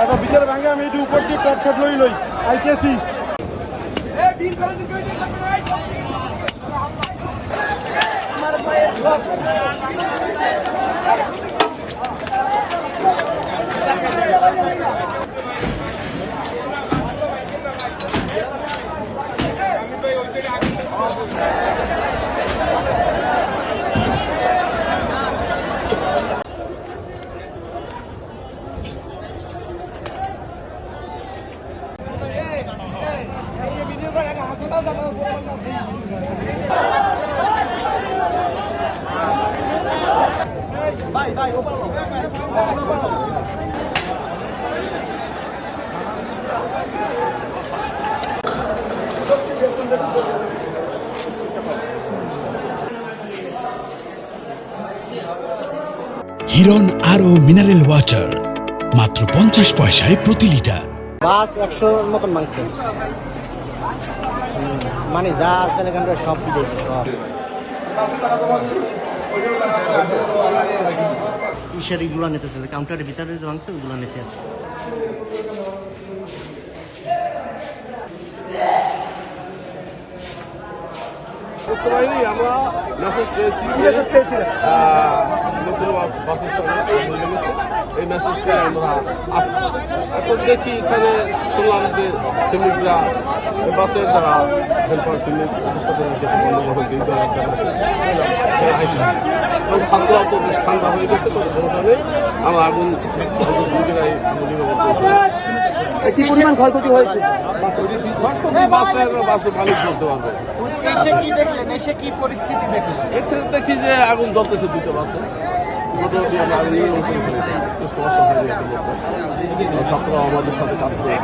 এটা বিচার ভাঙে আমি এটি উপর দিয়ে টপ শট লই লই। আইতেছি এ হিরন আরও মিনারেল ওয়াটার মাত্র পঞ্চাশ পয়সায় প্রতি লিটার বাস একশো মতন মাংসে। মানে যা আছে সব দিয়েছে সব। ইসের এগুলো নিতেছে কাউন্টারের ভিতরে যে মাংস ওগুলো নিতে আছে। বুঝতে পারিনি আমরা মেসেজ পেয়েছি। মেসেজ পেয়েছিলেন। আহ, বাস বাস। এই মেসেজ পেয়ে আমরা আসছি। এখন দেখি এখানে শুনলাম যে শ্রমিকরা বাসের যারা হেল্পার শ্রমিক সাথে হয়েছে। এবং তো বেশ ঠান্ডা হয়ে গেছে সমস্যা নেই আমার আগুন নিজেরাই কি পরিমাণ ক্ষয়ক্ষতি হয়েছে? বাসের বাসের মালিক বলতে পারবে। এসে কি দেখলেন? এসে কি পরিস্থিতি দেখলেন? এখানে দেখি যে আগুন জ্বলতেছে দুটো বাসে। আমাদের সাথে কাজ করে।